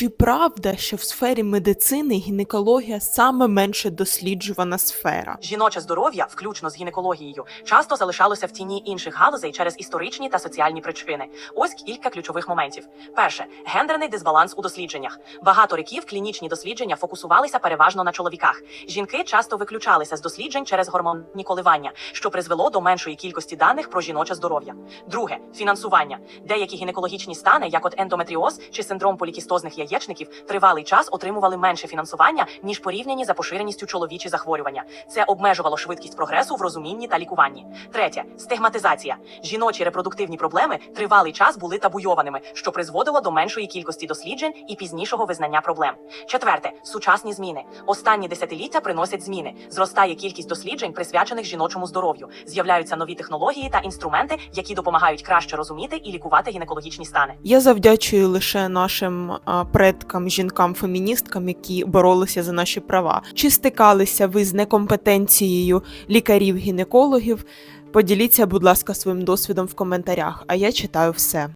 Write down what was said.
Чи правда, що в сфері медицини гінекологія саме менше досліджувана сфера? Жіноче здоров'я, включно з гінекологією, часто залишалося в тіні інших галузей через історичні та соціальні причини. Ось кілька ключових моментів. Перше гендерний дисбаланс у дослідженнях. Багато років клінічні дослідження фокусувалися переважно на чоловіках. Жінки часто виключалися з досліджень через гормонні коливання, що призвело до меншої кількості даних про жіноче здоров'я. Друге фінансування. Деякі гінекологічні стани, як от ендометріоз чи синдром полікістозних яєчників, тривалий час отримували менше фінансування ніж порівняні за поширеністю чоловічі захворювання. Це обмежувало швидкість прогресу в розумінні та лікуванні. Третє стигматизація. Жіночі репродуктивні проблеми тривалий час були табуйованими, що призводило до меншої кількості досліджень і пізнішого визнання проблем. Четверте сучасні зміни. Останні десятиліття приносять зміни. Зростає кількість досліджень, присвячених жіночому здоров'ю. З'являються нові технології та інструменти, які допомагають краще розуміти і лікувати гінекологічні стани. Я завдячую лише нашим а, предкам, жінкам-феміністкам, які боролися за наші права. Чи стикалися ви з некомпетенцією лікарів-гінекологів? Поділіться, будь ласка, своїм досвідом в коментарях, а я читаю все.